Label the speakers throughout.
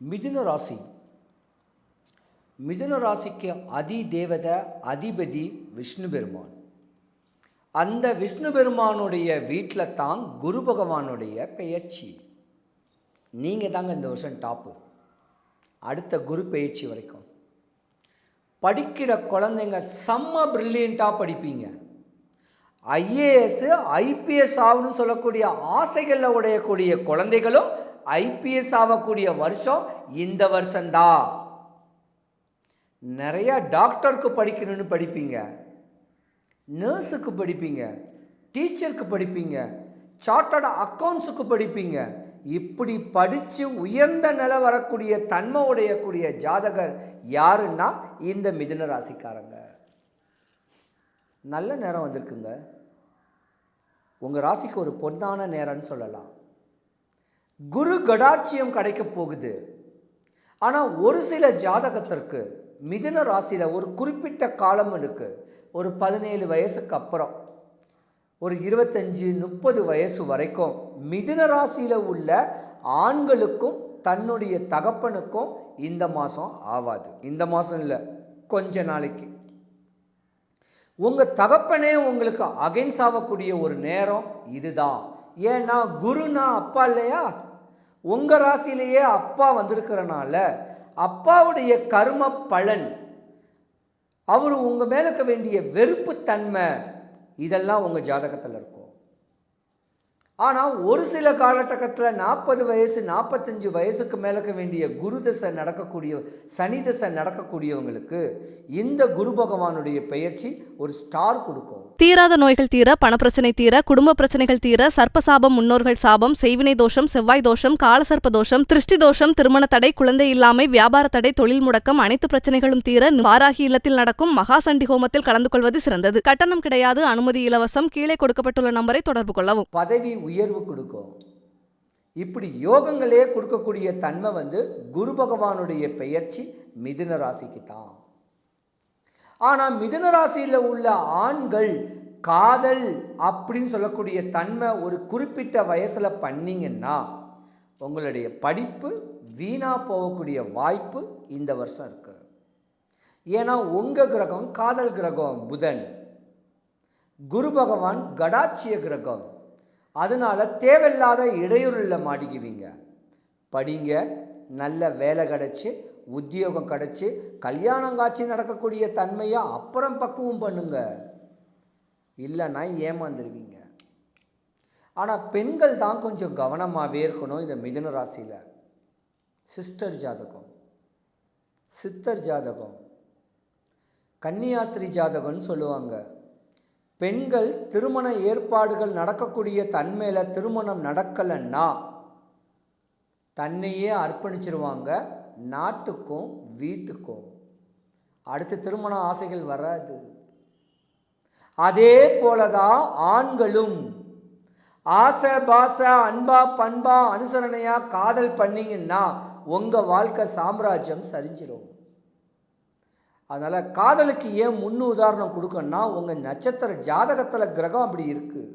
Speaker 1: மிதுன ராசி. மிதுன ராசிக்கு அதி தேவதை அதிபதி விஷ்ணு பெருமான். அந்த விஷ்ணு பெருமானுடைய வீட்டில் தான் குரு பகவானுடைய பெயர்ச்சி. நீங்கள் தாங்க இந்த வருஷம் டாப்பு அடுத்த குரு பெயர்ச்சி வரைக்கும். படிக்கிற குழந்தைங்க செம்ம ப்ரில்லியண்ட்டாக படிப்பீங்க. ஐஏஎஸ் ஐபிஎஸ் ஆகணும்னு சொல்லக்கூடிய ஆசைகளில் உடையக்கூடிய குழந்தைகளும் ஐபிஎஸ் ஆகக்கூடிய வருஷம் இந்த வருஷம்தான் நிறையா டாக்டருக்கு படிக்கணும்னு படிப்பீங்க. நர்ஸுக்கு படிப்பீங்க. டீச்சருக்கு படிப்பீங்க. சார்ட்டர்ட் அக்கௌண்ட்ஸுக்கு படிப்பீங்க. இப்படி படித்து உயர்ந்த நிலை வரக்கூடிய தன்மை உடையக்கூடிய ஜாதகர் யாருன்னா இந்த மிதுன ராசிக்காரங்க. நல்ல நேரம் வந்திருக்குங்க. உங்கள் ராசிக்கு ஒரு பொன்னான நேரம்னு சொல்லலாம். குரு கடாட்சியம் கிடைக்க போகுது. ஆனால் ஒரு சில ஜாதகத்திற்கு மிதுன ராசியில் ஒரு குறிப்பிட்ட காலம் இருக்குது ஒரு பதினேழு வயசுக்கு அப்புறம். ஒரு இருபத்தஞ்சி முப்பது வயசு வரைக்கும் மிதுன ராசியில் உள்ள ஆண்களுக்கும் தன்னுடைய தகப்பனுக்கும் இந்த மாதம் ஆவாது. இந்த மாதம் இல்லை கொஞ்ச நாளைக்கு. உங்கள் தகப்பனே உங்களுக்கு அகைன்ஸ் ஆகக்கூடிய ஒரு நேரம் இதுதான். ஏன்னா குருனா அப்பா இல்லையா? உங்கள் ராசியிலேயே அப்பா வந்திருக்கிறனால அப்பாவுடைய கர்ம பலன் அவர் உங்கள் மேலே இருக்க வேண்டிய வெறுப்பு தன்மை இதெல்லாம் உங்கள் ஜாதகத்தில் இருக்கும். ஆனால் ஒரு சில காலகட்டத்தில் நாற்பது வயசு நாற்பத்தஞ்சு வயசுக்கு மேலே இருக்க வேண்டிய குரு தசை நடக்கக்கூடிய சனி தசை நடக்கக்கூடியவங்களுக்கு இந்த குரு பகவானுடைய பெயர்ச்சி ஒரு ஸ்டார் கொடுக்கும்.
Speaker 2: தீராத நோய்கள் தீர பணப்பிரச்சனை தீர குடும்ப பிரச்சனைகள் தீர சர்ப்பசாபம் முன்னோர்கள் சாபம் செய்வினை தோஷம் செவ்வாய் தோஷம் காலசர்ப்ப தோஷம் திருஷ்டி தோஷம் திருமண தடை குழந்தை இல்லாமை வியாபார தடை தொழில் முடக்கம் அனைத்து பிரச்சனைகளும் தீர வாராகி இல்லத்தில் நடக்கும் மகாசண்டி ஹோமத்தில் கலந்து கொள்வது சிறந்தது. கட்டணம் கிடையாது அனுமதி இலவசம் கீழே கொடுக்கப்பட்டுள்ள நம்பரை தொடர்பு கொள்ளவும்.
Speaker 1: பதவி உயர்வு கொடுக்கும். இப்படி யோகங்களே கொடுக்கக்கூடிய தன்மை வந்து குரு பகவானுடைய பெயர்ச்சி மிதுன ராசிக்கு தான். ஆனால் மிதுன ராசியில் உள்ள ஆண்கள் காதல் அப்படின்னு சொல்லக்கூடிய தன்மை ஒரு குறிப்பிட்ட வயசில் பண்ணிங்கன்னா உங்களுடைய படிப்பு வீணாக போகக்கூடிய வாய்ப்பு இந்த வருஷம் இருக்குது ஏன்னா உங்கள் கிரகம் காதல் கிரகம் புதன். குரு பகவான் கடாட்சிய கிரகம். அதனால தேவையில்லாத இடையூறில் மாட்டிக்குவீங்க. படிங்க நல்ல வேலை கிடச்சி உத்தியோகம் கிடச்சி கல்யாணம் காட்சி நடக்கக்கூடிய தன்மையை அப்புறம் பக்குவம் பண்ணுங்க. இல்லைன்னா ஏமாந்துருவீங்க. ஆனால் பெண்கள் தான் கொஞ்சம் கவனமாகவே இருக்கணும் இந்த மிதுன ராசியில். சிஸ்டர் ஜாதகம். சித்தர் ஜாதகம். கன்னியாஸ்திரி ஜாதகம்னு சொல்லுவாங்க. பெண்கள் திருமண ஏற்பாடுகள் நடக்கக்கூடிய தன்மையில் திருமணம் நடக்கலைன்னா தன்னையே அர்ப்பணிச்சிருவாங்க நாட்டுக்கும் வீட்டுக்கும். அடுத்து திருமண ஆசைகள் வராது. அதே போல தான் ஆண்களும் ஆசை பாச அன்பா பண்பா அனுசரணையா காதல் பண்ணீங்கன்னா உங்கள் வாழ்க்கை சாம்ராஜ்யம் சரிஞ்சிடும் அதனால் காதலுக்கு ஏன் முன்னு உதாரணம் கொடுக்கணும்னா உங்கள் நட்சத்திர ஜாதகத்தில் கிரகம் அப்படி இருக்குது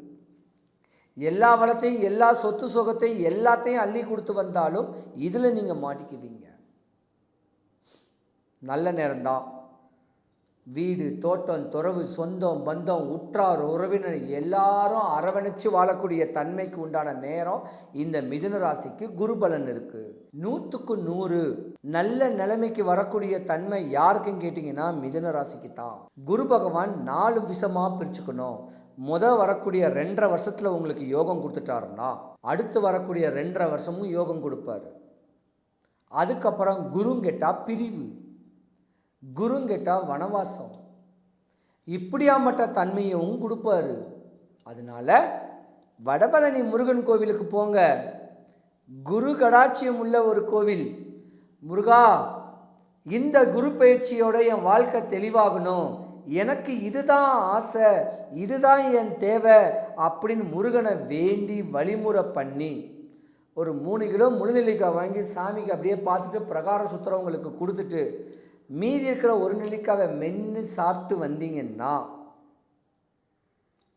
Speaker 1: எல்லா வளத்தையும் எல்லா சொத்து சுகத்தையும் எல்லாத்தையும் அள்ளி கொடுத்து வந்தாலும் இதில் நீங்கள் மாட்டிக்குவீங்க. நல்ல நேரம்தான். வீடு தோட்டம் துறவு சொந்தம் பந்தம் உற்றார் உறவினர் எல்லாரும் அரவணைச்சு வாழக்கூடிய தன்மைக்கு உண்டான நேரம் இந்த மிதுன ராசிக்கு குருபலன் இருக்கு. நூற்றுக்கு நூறு. நல்ல நிலைமைக்கு வரக்கூடிய தன்மை யாருக்குன்னு கேட்டிங்கன்னா மிதுன ராசிக்கு தான். குரு பகவான் நாலு விஷமாக பிரிச்சுக்கணும். முத வரக்கூடிய ரெண்டரை வருஷத்தில் உங்களுக்கு யோகம் கொடுத்துட்டாருன்னா அடுத்து வரக்கூடிய ரெண்டரை வருஷமும் யோகம் கொடுப்பாரு. அதுக்கப்புறம் குருங்கெட்டா பிரிவு. குருங்கெட்டா வனவாசம். இப்படியாமட்ட தன்மையும் கொடுப்பாரு. அதனால வடபழனி முருகன் கோவிலுக்கு போங்க. குரு கடாட்சியம் உள்ள ஒரு கோவில். முருகா இந்த குரு பயிற்சியோட என் வாழ்க்கை தெளிவாகணும். எனக்கு இதுதான் ஆசை இதுதான் என் தேவை அப்படின்னு முருகனை வேண்டி வழிமுறை பண்ணி ஒரு மூணு கிலோ முழுநெல்லிக்காய் வாங்கி சாமிக்கு அப்படியே பார்த்துட்டு பிரகாரம் சுற்றுறவங்களுக்கு கொடுத்துட்டு மீதி இருக்கிற ஒரு நெல்லிக்காவை மென்று சாப்பிட்டு வந்தீங்கன்னா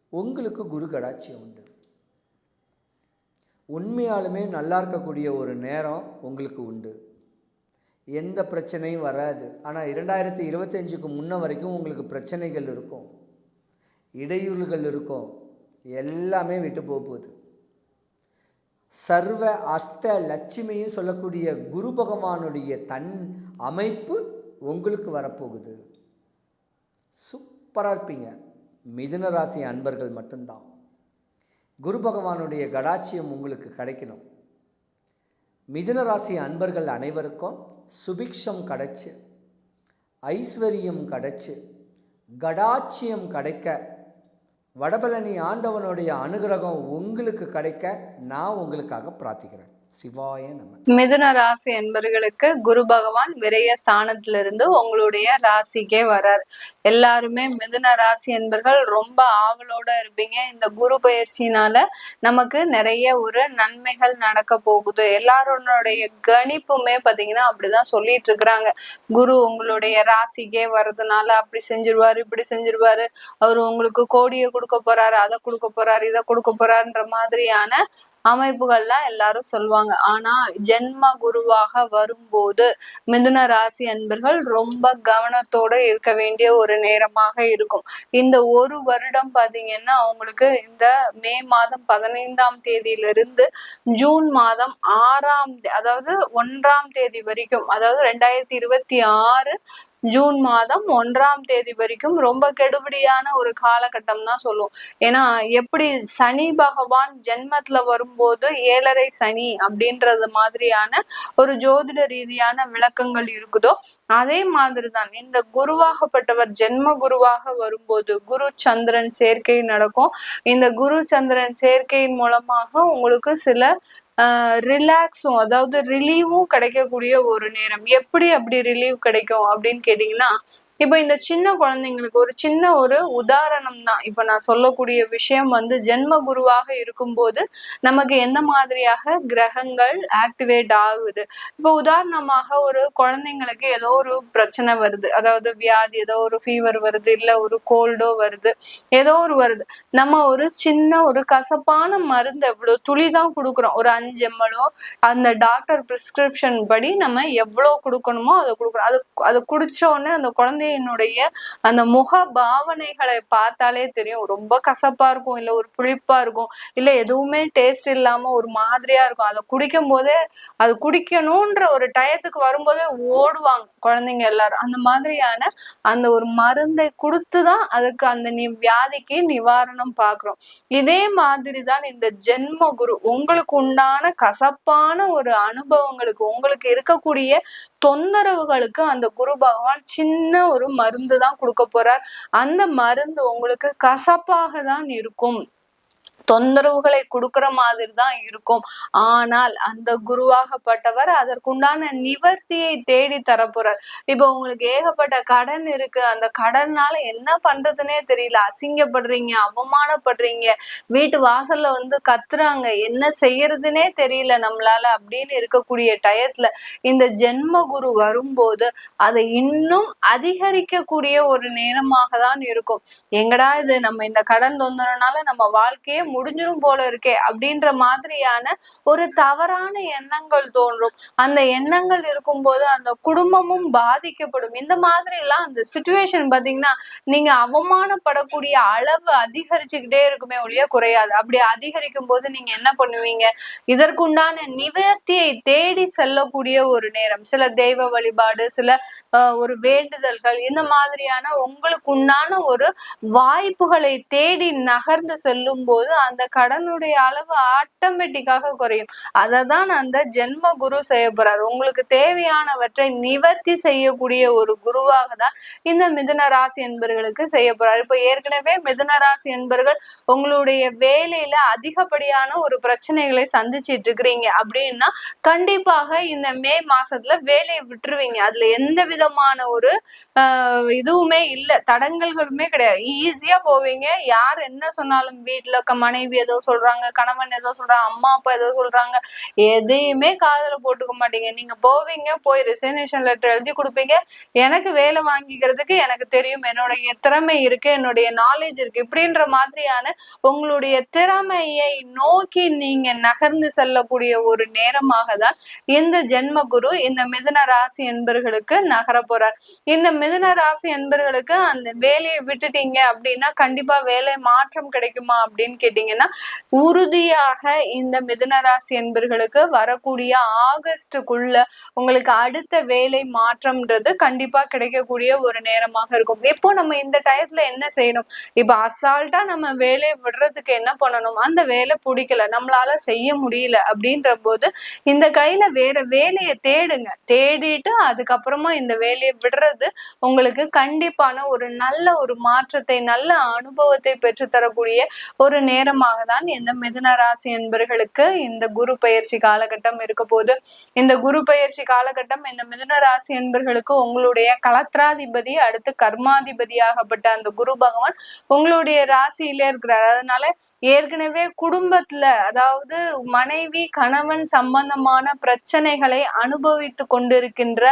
Speaker 1: உங்களுக்கு குரு கடாட்சியம் உண்டு. உண்மையாலுமே நல்லா இருக்கக்கூடிய ஒரு நேரம் உங்களுக்கு உண்டு. எந்த பிரச்சனையும் வராது. ஆனால் இரண்டாயிரத்தி இருபத்தஞ்சுக்கு முன்ன வரைக்கும் உங்களுக்கு பிரச்சனைகள் இருக்கும். இடையூறுகள் இருக்கும். எல்லாமே விட்டு போக போகுது. சர்வ அஷ்ட லட்சுமியும் சொல்லக்கூடிய குரு பகவானுடைய தன் அமைப்பு உங்களுக்கு வரப்போகுது. சூப்பராக இருப்பீங்க. மிதுன ராசி அன்பர்கள் மட்டும்தான். குரு பகவானுடைய கடாட்சியம் உங்களுக்கு கிடைக்கணும். மிதுன ராசி அன்பர்கள் அனைவருக்கும் சுபிக்ஷம் கிடைச்சு ஐஸ்வர்யம் கிடைச்சு கடாட்சியம் கிடைக்க வடபழனி ஆண்டவனுடைய அனுகிரகம் உங்களுக்கு கிடைக்க நான் உங்களுக்காக பிரார்த்திக்கிறேன். சிவாய நம.
Speaker 3: மிதுன ராசி என்பர்களுக்கு குரு பகவான் விரைய ஸ்தானத்திலிருந்து உங்களுடைய ராசிக்கே வரார். எல்லாருமே மிதுன ராசி என்பர்கள் ரொம்ப ஆவலோட இருப்பீங்க. இந்த குரு பயிற்சினால நமக்கு நிறைய ஒரு நன்மைகள் நடக்க போகுது. எல்லாருடைய கணிப்புமே பாத்தீங்கன்னா அப்படிதான் சொல்லிட்டு இருக்கிறாங்க. குரு உங்களுடைய ராசிக்கே வர்றதுனால அப்படி செஞ்சிருவாரு இப்படி செஞ்சிருவாரு. அவர் உங்களுக்கு கோடியை கொடுக்க போறாரு அதை கொடுக்க போறாரு இதை கொடுக்க போறாருன்ற மாதிரியான அமைப்புகள்ல எல்லாரும் சொல்லுவாங்க. ஆனா ஜென்ம குருவாக வரும்போது மிதுன ராசி அன்பர்கள் ரொம்ப கவனத்தோட இருக்க வேண்டிய ஒரு நேரமாக இருக்கும். இந்த ஒரு வருடம் பாத்தீங்கன்னா அவங்களுக்கு இந்த மே மாதம் பதினைந்தாம் தேதியிலிருந்து ஜூன் மாதம் ஆறாம் அதாவது ஒன்றாம் தேதி வரைக்கும் அதாவது ரெண்டாயிரத்தி இருபத்தி ஆறு ஜூன் மாதம் ஒன்றாம் தேதி வரைக்கும் ரொம்ப கெடுபடியான ஒரு காலகட்டம் தான் சொல்லுவோம். ஏன்னா எப்படி சனி பகவான் ஜென்மத்துல வரும்போது ஏழரை சனி அப்படின்றது மாதிரியான ஒரு ஜோதிட ரீதியான விளக்கங்கள் இருக்குதோ அதே மாதிரிதான் இந்த குருவாகப்பட்டவர் ஜென்ம குருவாக வரும்போது குரு சந்திரன் சேர்க்கை நடக்கும். இந்த குரு சந்திரன் சேர்க்கையின் மூலமாக உங்களுக்கு சில ரிலாக்ஸும் அதாவது ரிலீவும் கிடைக்கக்கூடிய ஒரு நேரம். எப்படி அப்படி ரிலீவ் கிடைக்கும் அப்படின்னு கேட்டிங்கன்னா இப்போ இந்த சின்ன குழந்தைங்களுக்கு ஒரு சின்ன ஒரு உதாரணம் தான் இப்போ நான் சொல்லக்கூடிய விஷயம் வந்து ஜென்ம குருவாக இருக்கும்போது நமக்கு எந்த மாதிரியாக கிரகங்கள் ஆக்டிவேட் ஆகுது? இப்போ உதாரணமாக ஒரு குழந்தைங்களுக்கு ஏதோ ஒரு பிரச்சனை வருது. அதாவது வியாதி ஏதோ ஒரு ஃபீவர் வருது இல்ல ஒரு கோல்டோ வருது ஏதோ ஒரு வருது. நம்ம ஒரு சின்ன ஒரு கசப்பான மருந்து எவ்வளவு துளி தான் கொடுக்குறோம். ஒரு அஞ்சு எம்எலோ அந்த டாக்டர் பிரிஸ்கிரிப்ஷன் படி நம்ம எவ்வளவு கொடுக்கணுமோ அதை கொடுக்குறோம். அது அதை குடிச்ச உடனே அந்த குழந்தையினுடைய அந்த முக பாவனைகளை பார்த்தாலே தெரியும். ரொம்ப கசப்பா இருக்கும் இல்ல ஒரு புளிப்பா இருக்கும் இல்ல எதுவுமே டேஸ்ட் இல்லாம ஒரு மாதிரியா இருக்கும். அதை குடிக்கும் போதே அது குடிக்கணும்ன்ற ஒரு டயத்துக்கு வரும்போதே ஓடுவாங்க குழந்தைங்க எல்லாரும். அந்த மாதிரியான அந்த ஒரு மருந்தை கொடுத்துதான் அதுக்கு அந்த நி வியாதிக்கு நிவாரணம் பாக்குறோம். இதே மாதிரி தான் இந்த ஜென்ம குரு. உங்களுக்கு உண்டான கசப்பான ஒரு அனுபவங்களுக்கு உங்களுக்கு இருக்கக்கூடிய தொந்தரவுகளுக்கு அந்த குரு பகவான் சின்ன ஒரு மருந்து தான் கொடுக்க போறார். அந்த மருந்து உங்களுக்கு கசப்பாக தான் இருக்கும். தொந்தரவுகளை கொடுக்கிற மாதிரி தான் இருக்கும். ஆனால் அந்த குருவாகப்பட்டவர் அதற்குண்டான நிவர்த்தியை தேடி தரப்போறார். இப்போ உங்களுக்கு ஏகப்பட்ட கடன் இருக்கு. அந்த கடன்னால என்ன பண்றதுனே தெரியல. அசிங்கப்படுறீங்க அவமானப்படுறீங்க. வீட்டு வாசல்ல வந்து கத்துறாங்க. என்ன செய்யறதுனே தெரியல நம்மளால அப்படின்னு இருக்கக்கூடிய டயத்துல இந்த ஜென்ம குரு வரும்போது அதை இன்னும் அதிகரிக்கக்கூடிய ஒரு நேரமாக தான் இருக்கும். எங்கடா இது? நம்ம இந்த கடன் தொந்தரனால நம்ம வாழ்க்கையே முடிஞ்சிரும் போல இருக்கே அப்படின்ற மாதிரியான ஒரு தவறான எண்ணங்கள் தோன்றும். அந்த எண்ணங்கள் இருக்கும்போது அந்த குடும்பமும் பாதிக்கப்படும். இந்த மாதிரி எல்லாம் அந்த சுச்சுவேஷன் பாத்தீங்கன்னா நீங்க அவமானப்படக்கூடிய அளவு அதிகரிச்சுக்கிட்டே இருக்குமே ஒழிய குறையாது. அப்படி அதிகரிக்கும் போது நீங்க என்ன பண்ணுவீங்க? இதற்குண்டான நிவர்த்தியை தேடி செல்லக்கூடிய ஒரு நேரம். சில தெய்வ வழிபாடு சில ஆஹ், ஒரு வேண்டுதல்கள் இந்த மாதிரியான உங்களுக்கு உண்டான ஒரு வாய்ப்புகளை தேடி நகர்ந்து செல்லும் போது அந்த கடனுடைய அளவு ஆட்டோமேட்டிக்காக குறையும். அதை தான் அந்த ஜென்ம குரு செய்ய போறார். உங்களுக்கு தேவையானவற்றை நிவர்த்தி செய்யக்கூடிய ஒரு குருவாக தான் இந்த மிதுன ராசி என்பர்களுக்கு செய்ய போறார். இப்போ ஏற்கனவே மிதுன ராசி என்பர்கள் உங்களுடைய வேலையில அதிகப்படியான ஒரு பிரச்சனைகளை சந்திச்சிட்டு இருக்கிறீங்க அப்படின்னா கண்டிப்பாக இந்த மே மாசத்துல வேலையை விட்டுருவீங்க. அதுல எந்த விதமான ஒரு ஆஹ், இதுவுமே இல்ல. தடங்கல்களுமே கிடையாது. ஈஸியா போவீங்க. யார் என்ன சொன்னாலும் வீட்டுல இருக்க மனைவி மனைவி ஏதோ சொல்றாங்க கணவன் ஏதோ சொல்றாங்க அம்மா அப்பா ஏதோ சொல்றாங்க எதையுமே காதல போட்டுக்க மாட்டீங்க. நீங்க போவீங்க போய் ரெசிக்னேஷன் லெட்டர் எழுதி கொடுப்பீங்க. எனக்கு வேலை வாங்கிக்கிறதுக்கு எனக்கு தெரியும் என்னுடைய திறமை இருக்கு என்னுடைய நாலேஜ் இருக்கு. இப்படின்ற மாதிரியான உங்களுடைய திறமையை நோக்கி நீங்க நகர்ந்து செல்லக்கூடிய ஒரு நேரமாக தான் இந்த ஜென்ம குரு இந்த மிதுன ராசி என்பர்களுக்கு நகர போறார். இந்த மிதுன ராசி என்பர்களுக்கு அந்த வேலையை விட்டுட்டீங்க அப்படின்னா கண்டிப்பா வேலை மாற்றம் கிடைக்குமா அப்படின்னு கேட்டீங்கன்னா உறுதியாக இந்த மிதுனராசி என்பர்களுக்கு வரக்கூடிய ஆகஸ்டுக்குள்ள உங்களுக்கு அடுத்த வேலை மாற்றம்ன்றது கண்டிப்பா கிடைக்கக்கூடிய ஒரு நேரமாக இருக்கும். இப்போ நம்ம இந்த டயத்துல என்ன செய்யணும்? இப்ப அசால்ட்டா நம்ம வேலையை விடுறதுக்கு என்ன பண்ணணும்? அந்த வேலை பிடிக்கல நம்மளால செய்ய முடியல அப்படின்ற போது இந்த கையில வேற வேலையை தேடுங்க. தேடிட்டு அதுக்கப்புறமா இந்த வேலையை விடுறது உங்களுக்கு கண்டிப்பான ஒரு நல்ல ஒரு மாற்றத்தை நல்ல அனுபவத்தை பெற்று தரக்கூடிய ஒரு நேரமாக தான் இந்த மிதுன ராசி என்பர்களுக்கு இந்த குரு பயிற்சி காலகட்டம் இருக்க போது இந்த குரு பயிற்சி காலகட்டம் இந்த மிதுன ராசி என்பர்களுக்கு உங்களுடைய கலத்திராதிபதி அடுத்து கர்மாதிபதியாகப்பட்ட அந்த குரு பகவான் உங்களுடைய ராசியில இருக்கிறார். அதனால ஏற்கனவே குடும்பத்துல அதாவது மனைவி கணவன் சம்பந்தமான பிரச்சனைகளை அனுபவித்து கொண்டிருக்கின்ற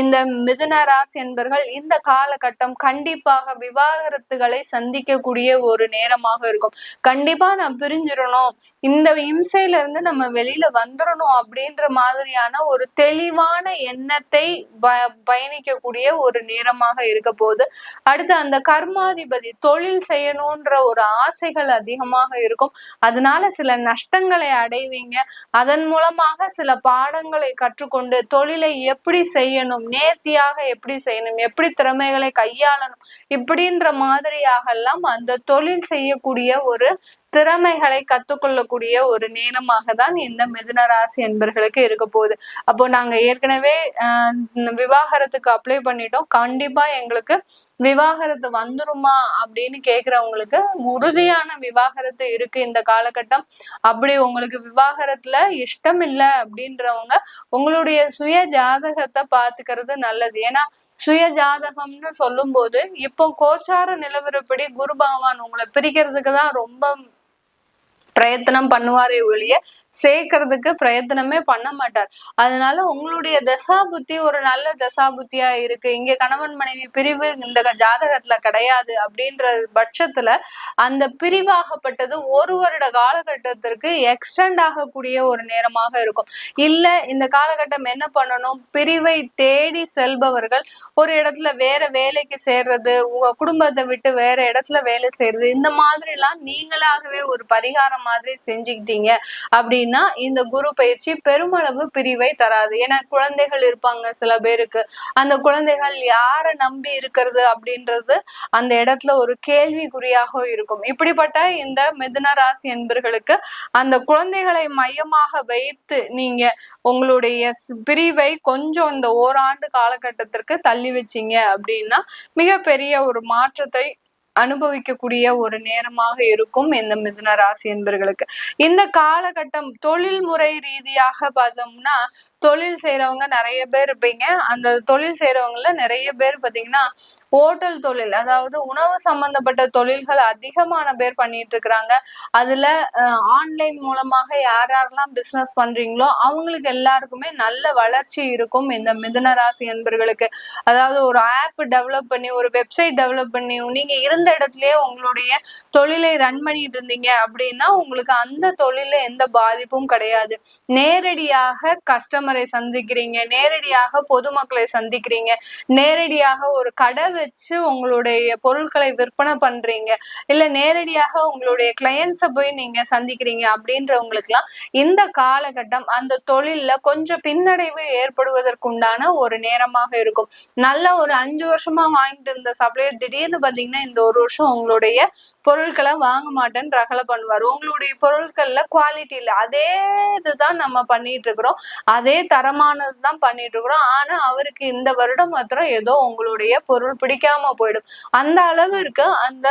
Speaker 3: இந்த மிதுன ராசி என்பர்கள் இந்த காலகட்டம் கண்டிப்பாக விவாகரத்துகளை சந்திக்கக்கூடிய ஒரு நேரமாக இருக்கும். கண்டிப்பா நான் பிரிஞ்சிடணும். இந்த இம்சையில இருந்து நம்ம வெளியில வந்துடணும் அப்படின்ற மாதிரியான ஒரு தெளிவான எண்ணத்தை ப பயணிக்கக்கூடிய ஒரு நேரமாக இருக்க போது அடுத்து அந்த கர்மாதிபதி தொழில் செய்யணும்ன்ற ஒரு ஆசைகள் அதிகமாக இருக்கும். அதனால சில நஷ்டங்களை அடைவீங்க. அதன் மூலமாக சில பாடங்களை கற்றுக்கொண்டு தொழிலை எப்படி செய்யணும் நேர்த்தியாக எப்படி செய்யணும் எப்படி திறமைகளை கையாளணும் இப்படின்ற மாதிரியாக எல்லாம் அந்த தொழில் செய்யக்கூடிய ஒரு திறமைகளை கத்துக்கொள்ளக்கூடிய ஒரு நேரமாக தான் இந்த மிதுன ராசி என்பர்களுக்கு இருக்க போகுது. அப்போ நாங்க ஏற்கனவே ஆஹ் விவாகரத்துக்கு அப்ளை பண்ணிட்டோம். கண்டிப்பா எங்களுக்கு விவாகரத்து வந்துருமா அப்படின்னு கேக்குறவங்களுக்கு உறுதியான விவாகரத்து இருக்கு இந்த காலகட்டம். அப்படி உங்களுக்கு விவாகரத்துல இஷ்டம் இல்ல அப்படின்றவங்க உங்களுடைய சுய ஜாதகத்தை பாத்துக்கிறது நல்லது. ஏன்னா சுய ஜாதகம்னு சொல்லும்போது இப்போ கோச்சார நிலவரப்படி குரு பகவான் உங்களை பிரிக்கிறதுக்கு தான் ரொம்ப பிரயத்தனம் பண்ணுவாரே ஒழிய சேர்க்கறதுக்கு பிரயத்தனமே பண்ண மாட்டார். அதனால உங்களுடைய தசா புத்தி ஒரு நல்ல தசா புத்தியா இருக்கு. இங்க கணவன் மனைவி பிரிவு இந்த ஜாதகத்துல கிடையாது அப்படின்ற பட்சத்துல அந்த பிரிவாகப்பட்டது ஒரு வருட காலகட்டத்திற்கு எக்ஸ்டெண்ட் ஆகக்கூடிய ஒரு நேரமாக இருக்கும். இல்ல இந்த காலகட்டம் என்ன பண்ணணும்? பிரிவை தேடி செல்பவர்கள் ஒரு இடத்துல வேற வேலைக்கு சேர்றது உங்க குடும்பத்தை விட்டு வேற இடத்துல வேலை செய்யறது இந்த மாதிரி எல்லாம் நீங்களாகவே ஒரு பரிகாரம் மாதிரி செஞ்சுக்கிட்டீங்க அப்படின்னா இந்த குரு பயிற்சி பெருமளவு பிரிவை தராது. ஏன்னா குழந்தைகள் இருப்பாங்க சில பேருக்கு. அந்த குழந்தைகள் யாரை நம்பி இருக்கிறது அப்படின்றது அந்த இடத்துல ஒரு கேள்விக்குறியாக இருக்கும். இப்படிப்பட்ட இந்த மிதுன ராசி என்பர்களுக்கு அந்த குழந்தைகளை மையமாக வைத்து நீங்க உங்களுடைய பிரிவை கொஞ்சம் இந்த ஓராண்டு காலகட்டத்திற்கு தள்ளி வச்சீங்க அப்படின்னா மிகப்பெரிய ஒரு மாற்றத்தை அனுபவிக்கக்கூடிய ஒரு நேரமாக இருக்கும் இந்த மிதுன ராசி என்பர்களுக்கு. இந்த காலகட்டம் தொழில்முறை ரீதியாக பார்த்தோம்னா தொழில் செய்யறவங்க நிறைய பேர் இருப்பீங்க. அந்த தொழில் செய்யறவங்கல நிறைய பேர் பாத்தீங்கன்னா ஹோட்டல் தொழில் அதாவது உணவு சம்பந்தப்பட்ட தொழில்கள் அதிகமான பேர் பண்ணிட்டு இருக்கிறாங்க. அதுல ஆன்லைன் மூலமாக யார் யாரெல்லாம் பிசினஸ் பண்றீங்களோ அவங்களுக்கு எல்லாருக்குமே நல்ல வளர்ச்சி இருக்கும் இந்த மிதுன ராசி என்பர்களுக்கு அதாவது ஒரு ஆப் டெவலப் பண்ணி ஒரு வெப்சைட் டெவலப் பண்ணி நீங்க இருந்த இடத்துலயே உங்களுடைய தொழிலை ரன் பண்ணிட்டு இருந்தீங்க அப்படின்னா உங்களுக்கு அந்த தொழில எந்த பாதிப்பும் கிடையாது. நேரடியாக கஸ்டமர் சந்திக்கிறீங்க நேரடியாக பொதுமக்களை சந்திக்கிறீங்க நேரடியாக ஒரு கடை வச்சு உங்களுடைய பொருட்களை விற்பனை பண்றீங்க இல்ல நேரடியாக உங்களுடைய கிளையன்ஸை போய் நீங்க சந்திக்கிறீங்க அப்படின்றவங்களுக்குலாம் இந்த காலகட்டம் அந்த தொழில்ல கொஞ்சம் பின்னடைவு ஏற்படுவதற்குண்டான ஒரு நேரமாக இருக்கும். நல்ல ஒரு அஞ்சு வருஷமா வாங்கிட்டு இருந்த சப்ளையர் திடீர்னு பாத்தீங்கன்னா இந்த ஒரு வருஷம் உங்களுடைய பொருட்களை வாங்க மாட்டேன்னு ரகலை பண்ணுவார். உங்களுடைய பொருட்கள்ல குவாலிட்டி இல்லை. அதே இதுதான் நம்ம பண்ணிட்டு இருக்கிறோம் அதே தரமானது தான் பண்ணிட்டு இருக்கிறோம் ஆனா அவருக்கு இந்த வருடம் மாத்திரம் ஏதோ உங்களுடைய பொருள் பிடிக்காம போயிடும். அந்த அளவிற்கு அந்த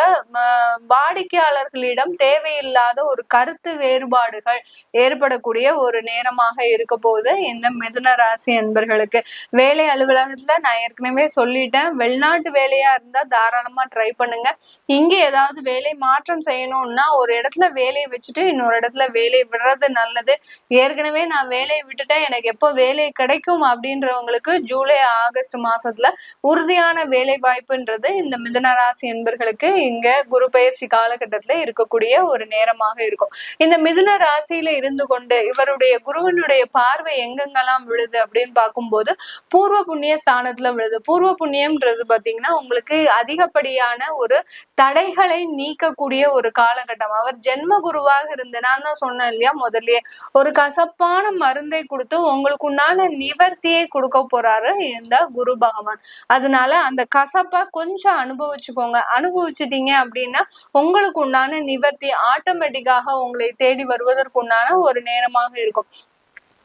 Speaker 3: வாடிக்கையாளர்களிடம் தேவையில்லாத ஒரு கருத்து வேறுபாடுகள் ஏற்படக்கூடிய ஒரு நேரமாக இருக்க போகுது இந்த மிதுன ராசி என்பர்களுக்கு வேலை அலுவலகத்துல நான் ஏற்கனவே சொல்லிட்டேன். வெளிநாட்டு வேலையா இருந்தா தாராளமா ட்ரை பண்ணுங்க. இங்க ஏதாவது வேலை வேலை மாற்றம் செய்யணும்னா ஒரு இடத்துல வேலையை வச்சுட்டு இன்னொரு இடத்துல வேலையை விடுறது நல்லது. ஏற்கனவே நான் வேலையை விட்டுட்டேன் எனக்கு எப்போ வேலை கிடைக்கும் அப்படின்றவங்களுக்கு ஜூலை ஆகஸ்ட் மாசத்துல உறுதியான வேலை வாய்ப்புன்றது இந்த மிதுன ராசி என்பர்களுக்கு இங்க குரு பயிற்சி காலகட்டத்துல இருக்கக்கூடிய ஒரு நேரமாக இருக்கும். இந்த மிதுன ராசியில இருந்து கொண்டு இவருடைய குருவனுடைய பார்வை எங்கெங்கெல்லாம் விழுது அப்படின்னு பார்க்கும்போது பூர்வ புண்ணிய ஸ்தானத்துல விழுது. பூர்வ புண்ணியம்ன்றது பாத்தீங்கன்னா உங்களுக்கு அதிகப்படியான ஒரு தடைகளை நீக்கக்கூடிய ஒரு காலகட்டம். அவர் ஜென்ம குருவாக இருந்து நான் தான் சொன்னேன் இல்லையா முதல்லயே ஒரு கசப்பான மருந்தை கொடுத்து உங்களுக்கு உண்டான நிவர்த்தியை கொடுக்க போறாரு இந்த குரு பகவான். அதனால அந்த கசப்பை கொஞ்சம் அனுபவிச்சுக்கோங்க. அனுபவிச்சிட்டீங்க அப்படின்னா உங்களுக்கு உண்டான நிவர்த்தி ஆட்டோமேட்டிக்காக உங்களை தேடி வருவதற்கு உண்டான ஒரு நேரமாக இருக்கும்.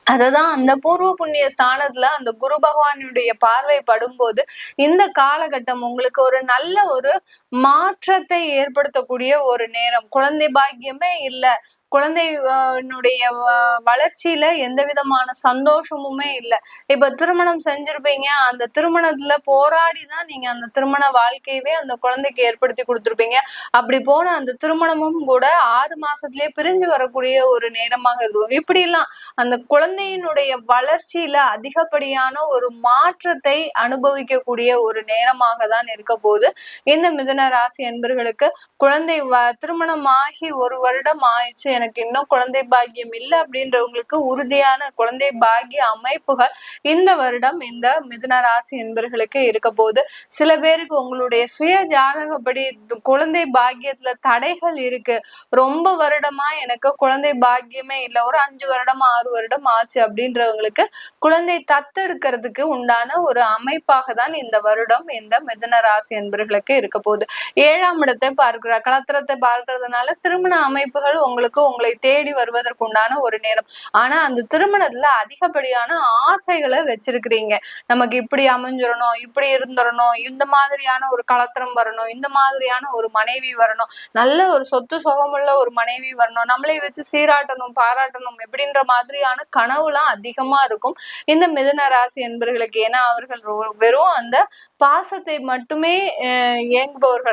Speaker 3: அததான் அந்த பூர்வ புண்ணிய ஸ்தானத்துல அந்த குரு பகவானுடைய பார்வை படும்போது இந்த காலகட்டம் உங்களுக்கு ஒரு நல்ல ஒரு மாற்றத்தை ஏற்படுத்தக்கூடிய ஒரு நேரம். குழந்தை பாக்கியமே இல்லை. குழந்தைனுடைய வளர்ச்சியில எந்த விதமான சந்தோஷமுமே இல்லை. இப்ப திருமணம் செஞ்சிருப்பீங்க அந்த திருமணத்துல போராடி தான் நீங்க அந்த திருமண வாழ்க்கையவே அந்த குழந்தைக்கு ஏற்படுத்தி கொடுத்துருப்பீங்க. அப்படி போன அந்த திருமணமும் கூட ஆறு மாசத்திலேயே பிரிஞ்சு வரக்கூடிய ஒரு நேரமாக இருக்கும். இப்படி எல்லாம் அந்த குழந்தையினுடைய வளர்ச்சியில அதிகப்படியான ஒரு மாற்றத்தை அனுபவிக்கக்கூடிய ஒரு நேரமாக தான் இருக்க போது இந்த மிதன ராசி என்பர்களுக்கு குழந்தை வ- திருமணம் ஆகி ஒரு வருடம் ஆயிடுச்சு எனக்கு இன்னும் குழந்தை பாக்கியம் இல்லை அப்படின்றவங்களுக்கு உறுதியான குழந்தை பாக்கிய அமைப்புகள் இந்த வருடம் இந்த மிதுன ராசி என்பர்களுக்கு இருக்க போது சில பேருக்கு உங்களுடைய சுய ஜாதகப்படி குழந்தை பாக்கியத்துல தடைகள் இருக்கு. ரொம்ப வருடமா எனக்கு குழந்தை பாக்கியமே இல்லை. ஒரு அஞ்சு வருடம் ஆறு வருடம் ஆச்சு அப்படின்றவங்களுக்கு குழந்தை தத்தெடுக்கிறதுக்கு உண்டான ஒரு அமைப்பாக தான் இந்த வருடம் இந்த மிதுன ராசி என்பர்களுக்கு இருக்க போகுது. ஏழாம் இடத்தை பார்க்கிறார் கலத்திரத்தை பார்க்கறதுனால திருமண அமைப்புகள் உங்களுக்கு உங்களை தேடி வருவதற்கு உண்டான ஒரு நேரம். ஆனா அந்த திருமணத்துல அதிகப்படியான ஆசைகளை வச்சிருக்கிறீங்க. நமக்கு இப்படி அமைஞ்சிடணும் இப்படி இருந்துடணும் இந்த மாதிரியான ஒரு கலத்திரம் வரணும் இந்த மாதிரியான ஒரு மனைவி வரணும் நல்ல ஒரு சொத்து சுகமுள்ள ஒரு மனைவி வரணும் நம்மளை வச்சு சீராட்டணும் பாராட்டணும் எப்படின்ற மாதிரியான கனவுலாம் அதிகமா இருக்கும். இந்த மிதன ராசி என்பர்களுக்கு ஏன்னா அவர்கள் வெறும் அந்த பாசத்தை மட்டுமே அஹ்,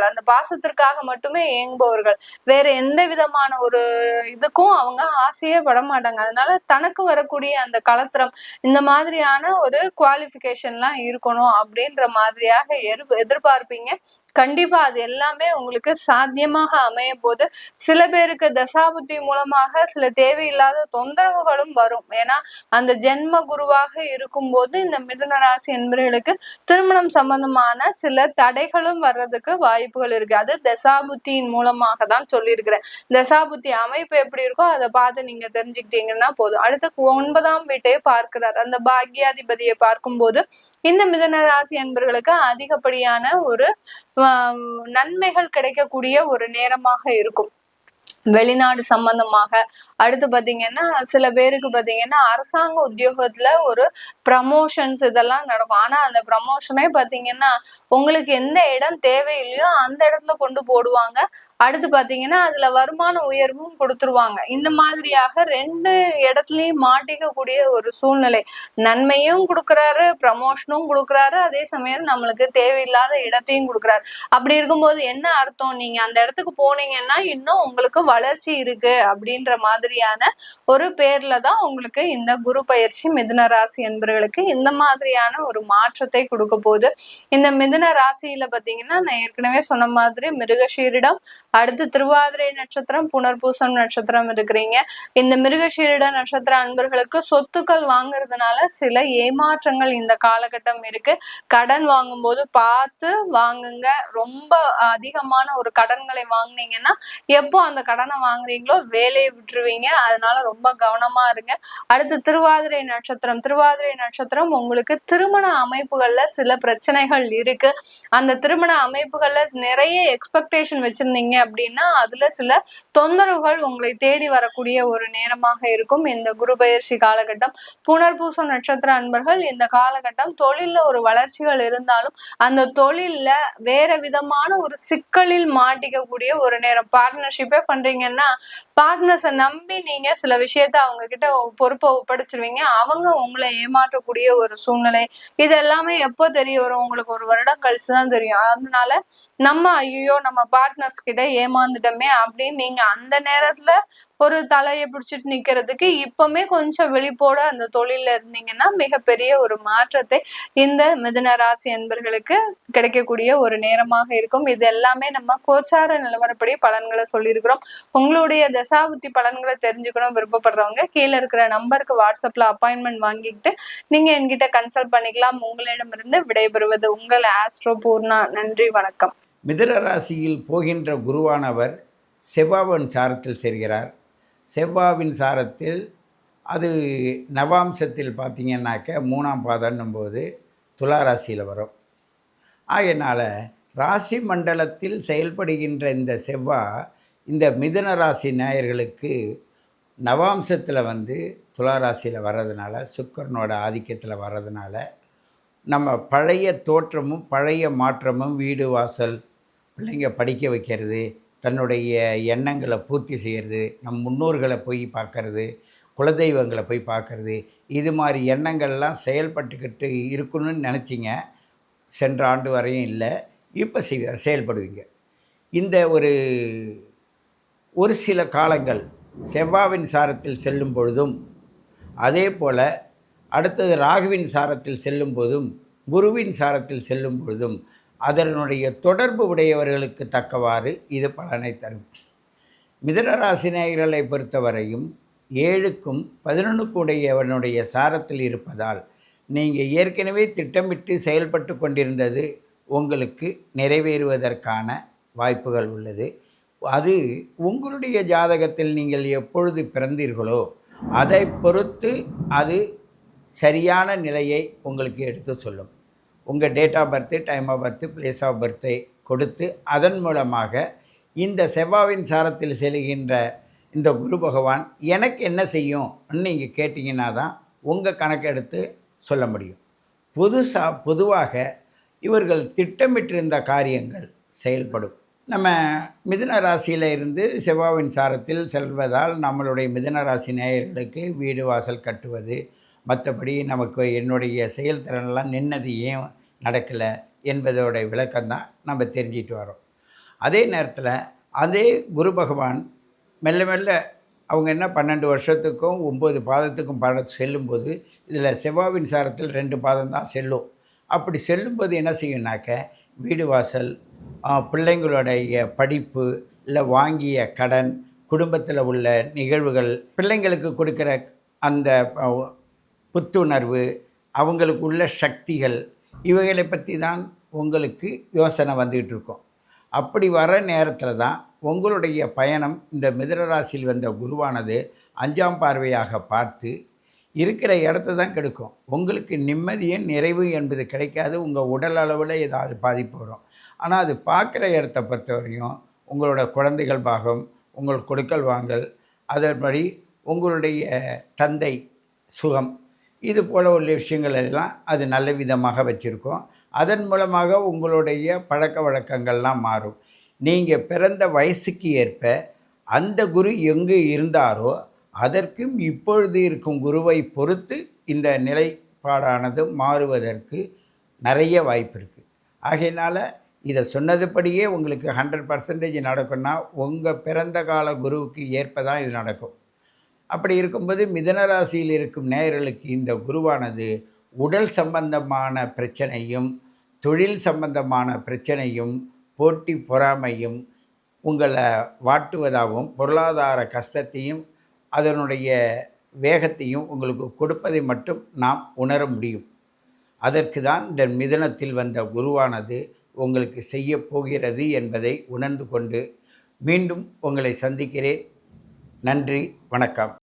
Speaker 3: அந்த பாசத்திற்காக மட்டுமே இயங்குபவர்கள் வேற எந்த விதமான ஒரு இதுக்கும் அவங்க ஆசையே பட மாட்டாங்க அதனால தனக்கு வரக்கூடிய அந்த கலத்திரம் இந்த மாதிரியான ஒரு குவாலிஃபிகேஷன்லாம் இருக்கணும் அப்படின்ற மாதிரியாக எரு- எதிர்பார்ப்பீங்க. கண்டிப்பா அது எல்லாமே உங்களுக்கு சாத்தியமாக அமைய போது சில பேருக்கு தசாபுத்தி மூலமாக சில தேவையில்லாத தொந்தரவுகளும் வரும். ஏன்னா அந்த ஜென்ம குருவாக இருக்கும்போது இந்த மிதுன ராசி என்பவர்களுக்கு திருமணம் சம்பந்தமான சில தடைகளும் வர்றதுக்கு வாய்ப்புகள் இருக்கு. அது தசாபுத்தியின் மூலமாக தான் சொல்லியிருக்கிறேன். தசாபுத்தி அமைப்பு எப்படி இருக்கோ அதை பார்த்து நீங்க தெரிஞ்சுக்கிட்டீங்கன்னா போதும். அடுத்து ஒன்பதாம் வீட்டை பார்க்கிறார். அந்த பாக்யாதிபதியை பார்க்கும்போது இந்த மிதன ராசி என்பவர்களுக்கு அதிகப்படியான ஒரு நன்மைகள் கிடைக்கக்கூடிய ஒரு நேரமாக இருக்கும். வெளிநாடு சம்பந்தமாக. அடுத்து பாத்தீங்கன்னா சில பேருக்கு பாத்தீங்கன்னா அரசாங்க உத்தியோகத்துல ஒரு ப்ரமோஷன்ஸ் இதெல்லாம் நடக்கும். ஆனா அந்த ப்ரமோஷனே பாத்தீங்கன்னா உங்களுக்கு எந்த இடம் தேவையில்லையோ அந்த இடத்துல கொண்டு போடுவாங்க. அடுத்து பாத்தீங்கன்னா அதுல வருமான உயர்வும் கொடுத்துருவாங்க. இந்த மாதிரியாக ரெண்டு இடத்துலயும் மாட்டிக்கக்கூடிய ஒரு சூழ்நிலை. நன்மையும் கொடுக்குறாரு ப்ரமோஷனும் கொடுக்குறாரு. அதே சமயம் நம்மளுக்கு தேவையில்லாத இடத்தையும் கொடுக்கறாரு. அப்படி இருக்கும்போது என்ன அர்த்தம்? நீங்க அந்த இடத்துக்கு போனீங்கன்னா இன்னும் உங்களுக்கு வளர்ச்சி இருக்கு அப்படின்ற மாதிரியான ஒரு பேர்ல தான் உங்களுக்கு இந்த குரு பயிற்சி மிதுன ராசி என்பவர்களுக்கு இந்த மாதிரியான ஒரு மாற்றத்தை கொடுக்க போகுது. இந்த மிதுன ராசியில பாத்தீங்கன்னா நான் ஏற்கனவே சொன்ன மாதிரி மிருகஷீரிடம் அடுத்து திருவாதிரை நட்சத்திரம் புனர்பூசம் நட்சத்திரம் இருக்கிறீங்க. இந்த மிருகஷீரிட நட்சத்திர அன்பர்களுக்கு சொத்துக்கள் வாங்குறதுனால சில ஏமாற்றங்கள் இந்த காலகட்டம் இருக்கு. கடன் வாங்கும்போது பார்த்து வாங்குங்க. ரொம்ப அதிகமான ஒரு கடன்களை வாங்குனீங்கன்னா எப்போ அந்த கடன் வாங்குறீங்களோ வேலையை விட்டுருவீங்க. அதனால ரொம்ப கவனமா இருங்க. அடுத்து திருவாதிரை நட்சத்திரம். திருவாதிரை நட்சத்திரம் உங்களுக்கு திருமண அமைப்புகள்ல சில பிரச்சனைகள் இருக்கு. அந்த திருமண அமைப்புகள்ல நிறைய எக்ஸ்பெக்டேஷன் வச்சிருந்தீங்க அப்படின்னா அதுல சில தொந்தரவுகள் உங்களை தேடி வரக்கூடிய ஒரு நேரமாக இருக்கும். இந்த குரு பயிற்சி காலகட்டம். புனர்பூசம் நட்சத்திர அன்பர்கள் இந்த காலகட்டம் தொழில்ல ஒரு வளர்ச்சிகள் இருந்தாலும் அந்த தொழில்ல வேற விதமான ஒரு சிக்கலில் மாட்டிக்கக்கூடிய ஒரு நேரம். பார்ட்னர்ஷிப்பே பண்றீங்க பண்றீங்கன்னா பார்ட்னர்ஸை நம்பி நீங்க சில விஷயத்த அவங்க கிட்ட பொறுப்பை ஒப்படைச்சிருவீங்க. அவங்க உங்களை ஏமாற்றக்கூடிய ஒரு சூழ்நிலை. இது எல்லாமே எப்போ தெரிய வரும்? உங்களுக்கு ஒரு வருடம் கழிச்சு தான் தெரியும். அதனால நம்ம ஐயோ நம்ம பார்ட்னர்ஸ் கிட்ட ஏமாந்துட்டோமே அப்படின்னு நீங்க அந்த நேரத்துல ஒரு தலையை பிடிச்சிட்டு நிக்கிறதுக்கு இப்பவுமே கொஞ்சம் விழிப்போட அந்த தொழில இருந்தீங்கன்னா மிகப்பெரிய ஒரு மாற்றத்தை இந்த மிதுன ராசி என்பர்களுக்கு கிடைக்கக்கூடிய ஒரு நேரமாக இருக்கும். இது எல்லாமே நம்ம கோச்சார நிலவரப்படி பலன்களை சொல்லியிருக்கிறோம். உங்களுடைய தசாபுத்தி பலன்களை தெரிஞ்சுக்கணும் விருப்பப்படுறவங்க கீழே இருக்கிற நம்பருக்கு வாட்ஸ்அப்ல அப்பாயின்மெண்ட் வாங்கிக்கிட்டு நீங்க என்கிட்ட கன்சல்ட் பண்ணிக்கலாம். உங்களிடமிருந்து விடைபெறுவது உங்கள் ஆஸ்ட்ரோ பூர்ணா. நன்றி வணக்கம்.
Speaker 4: மிதுன ராசியில் போகின்ற குருவானவர் செவ்வாவன் சாரத்தில் சேர்கிறார். செவ்வாவின் சாரத்தில் அது நவாம்சத்தில் பார்த்தீங்கன்னாக்க மூணாம் பாதன்னும் போது துலா ராசியில் வரும். ஆகையினால் ராசி மண்டலத்தில் செயல்படுகின்ற இந்த செவ்வாய் இந்த மிதுன ராசி நேயர்களுக்கு நவாம்சத்தில் வந்து துலா ராசியில் வர்றதுனால சுக்கரனோட ஆதிக்கத்தில் வர்றதுனால நம்ம பழைய தோற்றமும் பழைய மாற்றமும் வீடு வாசல் பிள்ளைங்க படிக்க வைக்கிறது தன்னுடைய எண்ணங்களை பூர்த்தி செய்கிறது நம் முன்னோர்களை போய் பார்க்கறது குலதெய்வங்களை போய் பார்க்கறது இது மாதிரி எண்ணங்கள்லாம் செயல்பட்டுக்கிட்டு இருக்கணும்னு நினச்சிங்க. சென்ற ஆண்டு வரையும் இல்லை இப்போ செய் செயல்படுவீங்க. இந்த ஒரு ஒரு சில காலங்கள் செவ்வாவின் சாரத்தில் செல்லும் பொழுதும் அதே போல் அடுத்தது ராகுவின் சாரத்தில் செல்லும் போதும் குருவின் சாரத்தில் செல்லும் பொழுதும் அதனுடைய தொடர்பு உடையவர்களுக்கு தக்கவாறு இது பலனை தரும். மிதனராசினியர்களை பொறுத்தவரையும் ஏழுக்கும் பதினொன்றுக்கு உடையவனுடைய சாரத்தில் இருப்பதால் நீங்கள் ஏற்கனவே திட்டமிட்டு செயல்பட்டு கொண்டிருந்தது உங்களுக்கு நிறைவேறுவதற்கான வாய்ப்புகள் உள்ளது. அது உங்களுடைய ஜாதகத்தில் நீங்கள் எப்பொழுது பிறந்தீர்களோ அதை பொறுத்து அது சரியான நிலையை உங்களுக்கு எடுத்து சொல்லும். உங்கள் date of birth time of birth place of பர்த்தை கொடுத்து அதன் மூலமாக இந்த செவ்வாவின் சாரத்தில் செல்கின்ற இந்த குரு பகவான் எனக்கு என்ன செய்யும்னு நீங்கள் கேட்டிங்கன்னா தான் உங்கள் கணக்கெடுத்து சொல்ல முடியும். புதுசாக பொதுவாக இவர்கள் திட்டமிட்டிருந்த காரியங்கள் செயல்படும். நம்ம மிதுன ராசியில் இருந்து செவ்வாவின் சாரத்தில் செல்வதால் நம்மளுடைய மிதுன ராசி நேயர்களுக்கு வீடு வாசல் கட்டுவது மற்றபடி நமக்கு என்னுடைய செயல்திறன்லாம் நின்னது ஏன் நடக்கலை என்பதோட விளக்கம்தான் நம்ம தெரிஞ்சிட்டு வரோம். அதே நேரத்தில் அதே குரு பகவான் மெல்ல மெல்ல அவங்க என்ன பன்னெண்டு வருஷத்துக்கும் ஒம்பது பாதத்துக்கும் பாட செல்லும்போது இதில் செவ்வாவின் சாரத்தில் ரெண்டு பாதம் தான் செல்லும். அப்படி செல்லும்போது என்ன செய்யும்னாக்க வீடு வாசல் பிள்ளைங்களுடைய படிப்பு இல்லை வாங்கிய கடன் குடும்பத்தில் உள்ள நிகழ்வுகள் பிள்ளைங்களுக்கு கொடுக்குற அந்த புத்துணர்வு அவங்களுக்கு உள்ள சக்திகள் இவைகளை பற்றி தான் உங்களுக்கு யோசனை வந்துக்கிட்டு இருக்கோம் அப்படி வர நேரத்தில் தான் உங்களுடைய பயணம் இந்த மிதரராசியில் வந்த குருவானது அஞ்சாம் பார்வையாக பார்த்து இருக்கிற இடத்த தான் கெடுக்கும். உங்களுக்கு நிம்மதியும் நிறைவு என்பது கிடைக்காது. உங்கள் உடல் அளவில் ஏதாவது பாதிப்பு வரும். ஆனால் அது பார்க்குற இடத்த பொறுத்தவரையும் உங்களோட குழந்தைகள் பாகம் உங்கள் கொடுக்கல் வாங்கல் அதன்படி உங்களுடைய தந்தை சுகம் இது போல உள்ள விஷயங்கள் எல்லாம் அது நல்ல விதமாக வச்சுருக்கோம். அதன் மூலமாக உங்களுடைய பழக்க வழக்கங்கள்லாம் மாறும். நீங்கள் பிறந்த வயசுக்கு ஏற்ப அந்த குரு எங்கு இருந்தாரோ அதற்கும் இப்பொழுது இருக்கும் குருவை பொறுத்து இந்த நிலைப்பாடானது மாறுவதற்கு நிறைய வாய்ப்பு இருக்குது ஆகையினால் இதை சொன்னதுபடியே உங்களுக்கு ஹண்ட்ரட் பர்சன்டேஜ் நடக்கும்னா உங்கள் பிறந்த கால குருவுக்கு ஏற்ப தான் இது நடக்கும். அப்படி இருக்கும்போது மிதன ராசியில் இருக்கும் நேயர்களுக்கு இந்த குருவானது உடல் சம்பந்தமான பிரச்சனையும் தொழில் சம்பந்தமான பிரச்சனையும் போட்டி பொறாமையும் உங்களை வாட்டுவதாகவும் பொருளாதார கஷ்டத்தையும் அதனுடைய வேகத்தையும் உங்களுக்கு கொடுப்பதை மட்டும் நாம் உணர முடியும். அதற்கு தான் இந்த மிதனத்தில் வந்த குருவானது உங்களுக்கு செய்ய போகிறது என்பதை உணர்ந்து கொண்டு மீண்டும் உங்களை சந்திக்கிறேன். நன்றி வணக்கம்.